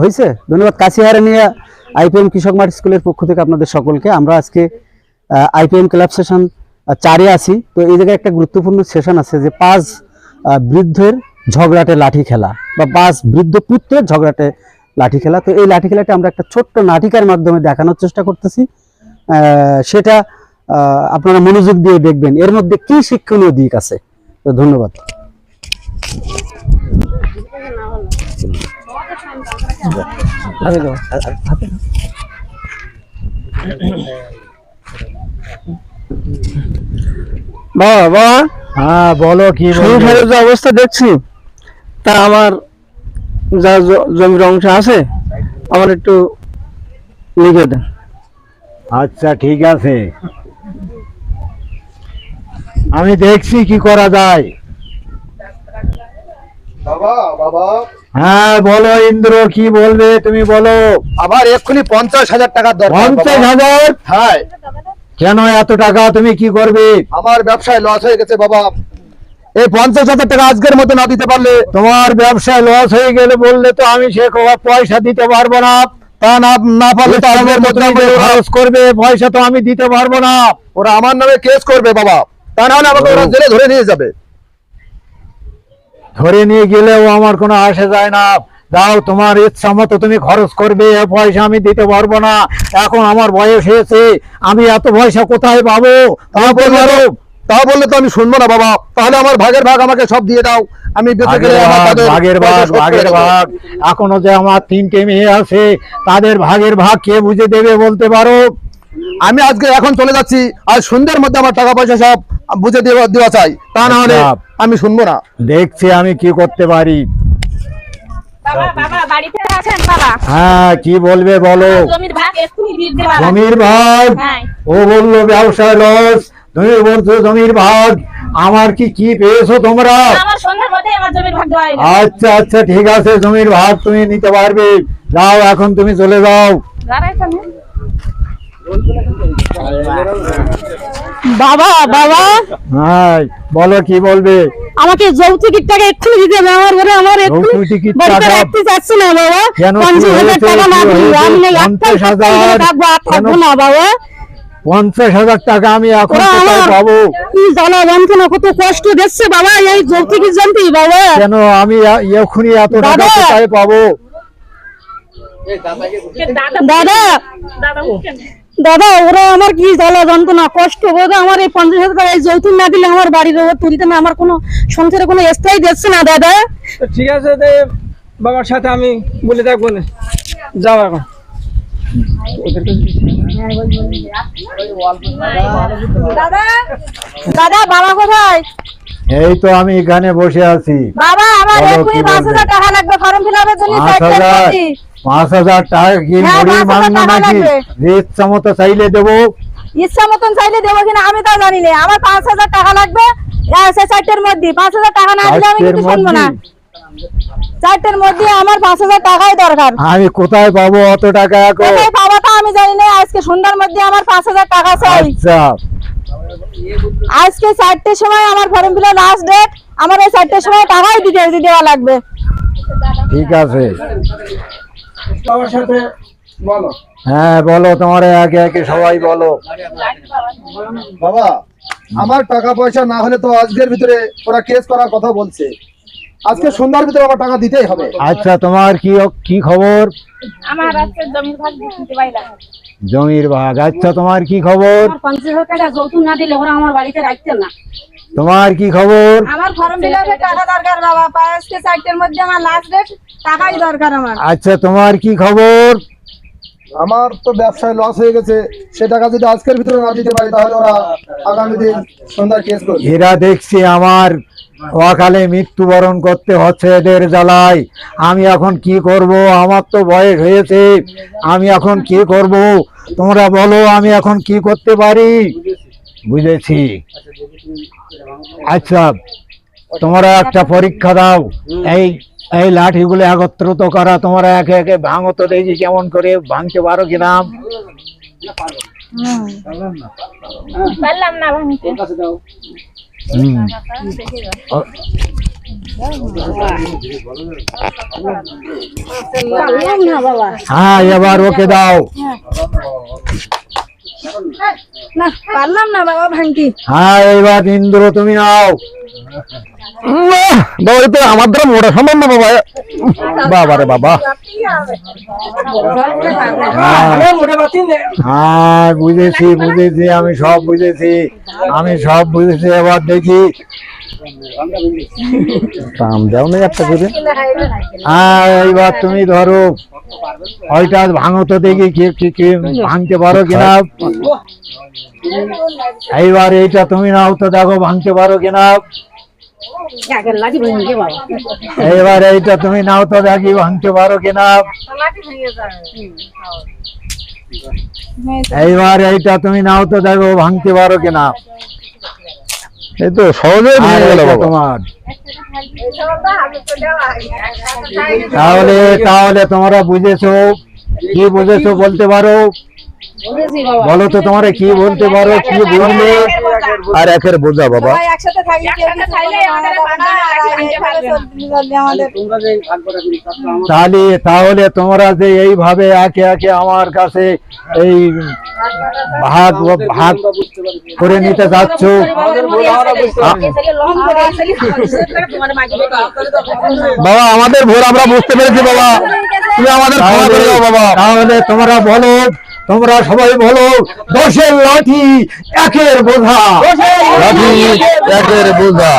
হয়েছে ধন্যবাদ। কাশিহারা নিয়ে আইপিএম কৃষক মাঠ স্কুলের পক্ষ থেকে আপনাদের সকলকে। আমরা আজকে আইপিএম ক্লাব সেশন চারে আছি। তো এই জায়গায় একটা গুরুত্বপূর্ণ সেশন আছে যে পাঁচ বৃদ্ধের ঝগড়াটে লাঠি খেলা বা পাঁচ বৃদ্ধ পুত্রের ঝগড়াটে লাঠি খেলা। তো এই লাঠি খেলাটা আমরা একটা ছোট্ট নাটিকার মাধ্যমে দেখানোর চেষ্টা করতেছি। সেটা আপনারা মনোযোগ দিয়ে দেখবেন। এর মধ্যে কি শিক্ষণীয় দিক আছে? তো ধন্যবাদ। বাবা বাবা। হ্যাঁ বলো কি? সংসারের যে অবস্থা দেখছি তা আমার যা জমির অংশ আছে আমার একটু লিখে দেন। আচ্ছা ঠিক আছে। আমি দেখছি কি করা যায়। বাবা বাবা। হ্যাঁ বলো ইন্দ্র কি বলবে তুমি বলো। আমার এক্ষুনি পঞ্চাশ হাজার টাকা দরকার পঞ্চাশ হাজার? হ্যাঁ। কেন এত টাকা? তুমি কি করবে? আমার ব্যবসায় লস হয়ে গেছে বাবা। এই পঞ্চাশ হাজার টাকা আজকের মধ্যে না দিতে পারলে? তোমার ব্যবসায় লস হয়ে গেলে বললে তো আমি সে পয়সা দিতে পারব না। তা না না পারলে তো খরচ করবে। পয়সা তো আমি দিতে পারব না। ওরা আমার নামে কেস করবে বাবা। তা না হলে আমাকে ওরা জেলে ধরে নিয়ে যাবে। ধরে নিয়ে গেলেও আমার কোনো আসে যায় না। যাও তোমার ইচ্ছা মতো তুমি খরচ করবে এ পয়সা আমি দিতে পারব না। এখন আমার বয়স হয়েছে আমি এত পয়সা কোথায় পাবো? তা বললে তো আমি শুনব না বাবা। তাহলে আমার ভাগের ভাগ আমাকে সব দিয়ে দাও। আমি ভাগের ভাগ, ভাগের। ভাগ। এখনও যে আমার তিনটে মেয়ে আছে তাদের ভাগের ভাগ কে বুঝে দেবে বলতে পারো? আমি আজকে এখন চলে যাচ্ছি আর সন্ধ্যের মধ্যে আমার টাকা পয়সা সব বুঝে দেওয়া দেওয়া চাই। তা না হলে আচ্ছা। আমি শুনব না। দেখছি আমি কি করতে পারি। বাবা বাবা বাড়িতে আছেন বাবা? হ্যাঁ কি বলবে বলো? জমির ভাগ হ্যাঁ। ও বলল ব্যবসায় লস তুমি বলছো জমির ভাগ। আমার কি কি পেয়েছ তোমরা। আচ্ছা আচ্ছা ঠিক আছে জমির ভাগ তুমি নিতে পারবে। যাও এখন তুমি চলে যাও। বাবা বাবা হ্যাঁ বলো কি বলবে আমাকে যৌতুকের টাকা এক্ষুনি দিতে হবে আমার ঘরে আমার বাড়িতে টাকা? রাখতে চাচ্ছি না বাবা পঞ্চাশ হাজার? টাকা? আমি একটাই পঞ্চাশ হাজার? থাকব? না বাবা পঞ্চাশ হাজার টাকা আমি এখন পাবো কি জ্বালা যন্ত্রণা কত কষ্ট দিচ্ছে বাবা এই যৌতুকের জানতি বাবা কেন আমি এ- এক্ষুনি এত টাকা! কোথায় পাবো দাদা দাদা দাদা ওরা আমার কি জ্বালা যন্ত্রণা? কষ্ট বোধ আমার এই পঞ্চাশ হাজার টাকা এই যৌতুক না দিলে আমার বাড়ির ওপর তুলতে না আমার কোনো সংসারে কোনো স্থায়ী দিচ্ছে না দাদা। ঠিক আছে বাবার সাথে আমি বলে দেখব না যাও এখন। দাদা দাদা বাবা কোথায়? এই তো আমি এখানে বসে আছি। বাবা টাকা লাগবে ফর্ম জন্য টাকা কি মাংনা নাকি? চাইলে দেবো। ইচ্ছা মতন চাইলে দেবো কিনা আমি তো জানি না। আমার পাঁচ হাজার টাকা লাগবে সে চারটের মধ্যে। পাঁচ হাজার টাকা না দিলে আমি চারটের শুনব না। চারটের মধ্যে আমার পাঁচ হাজার টাকাই দরকার। আমি কোথায় পাবো অত টাকা এখন? কোথায় পাবো তা আমি জানি না। আজকে সন্ধ্যার মধ্যে আমার পাঁচ হাজার টাকা চাই। আচ্ছা। আজকে চারটের সময় আমার ফর্ম ফিল লাস্ট ডেট আমার এই চারটের সময় টাকাই দিতে দেওয়া লাগবে। ঠিক আছে। বাবার সাথে বলো। হ্যাঁ বলো তোমার একে একে সবাই বলো। বাবা আমার টাকা পয়সা না হলে তো আজকের ভিতরে ওরা কেস করার কথা বলছে। আজকে সন্ধ্যার ভিতরে আমার টাকা দিতেই হবে। আচ্ছা তোমার কি কি খবর? আমার আজকে জমির ভাগ দিতে জমির ভাগ। আচ্ছা তোমার কি খবর? পঞ্চাশ হাজার টাকা যৌতুক না দিলে ওরা আমার বাড়িতে রাখতেন না। তোমার কি খবর? আমার ফর্ম ফিল টাকা দরকার বাবা আজকে চারটের মধ্যে আমার লাস্ট ডেট টাকাই দরকার আমার। আচ্ছা তোমার কি খবর? আমার তো ব্যবসায় লস হয়ে গেছে। সে টাকা যদি আজকের ভিতরে না দিতে পারি তাহলে ওরা আগামী দিন সন্ধ্যার কেস করবে। এরা দেখছি আমার অকালে মৃত্যুবরণ করতে হচ্ছে এদের জ্বালায়। আমি এখন কি করব? আমার তো বয়স হয়েছে। আমি এখন কি করব? তোমরা বলো আমি এখন কি করতে পারি? বুঝেছি। আচ্ছা তোমরা একটা পরীক্ষা দাও। এই এই লাঠিগুলো একত্রিত করা তোমরা একে একে ভাঙো তো দেখি কেমন করে ভাঙতে পারো কিনা হ্যাঁ এবার ওকে দাও। না, পারলাম না বাবা ভাঙতি। হ্যাঁ এবার ইন্দ্র, তুমি নাও। বাবা এটা আমার দ্বারা মোটা সম্ভব না বাবা। বাবা রে বাবা। হ্যাঁ বুঝেছি বুঝেছি, আমি সব বুঝেছি, আমি সব বুঝেছি, এবার দেখি। দাম দাও না একটা করে। হ্যাঁ এইবার তুমি ধরো। ওইটা ভাঙো তো দেখি কি ভাঙতে পারো কিনা। এইবার এইটা তুমি নাও তো দেখো ভাঙতে পারো কিনা। এইবার এইটা তুমি নাও তো দেখি ভাঙতে পারো কিনা। এইবার এইটা তুমি নাও তো দেখো ভাঙতে পারো কিনা। এই তো সহজে তোমার। তাহলে তাহলে তোমরা বুঝেছ কি বুঝেছ বলতে পারো। বলো তো তোমরা কি বলতে পারো কি বুঝলে আর একের বোঝা বাবা। তাহলে তাহলে তোমরা যে এইভাবে একে একে আমার কাছে এই ভাগ ভাগ করে নিতে যাচ্ছ বাবা আমাদের ভোর আমরা বুঝতে পেরেছি বাবা। তুমি আমাদের বাবা। তাহলে তোমরা বলো তোমরা সবাই বলো দশের লাঠি একের বোঝা। লাঠি একের বোঝা।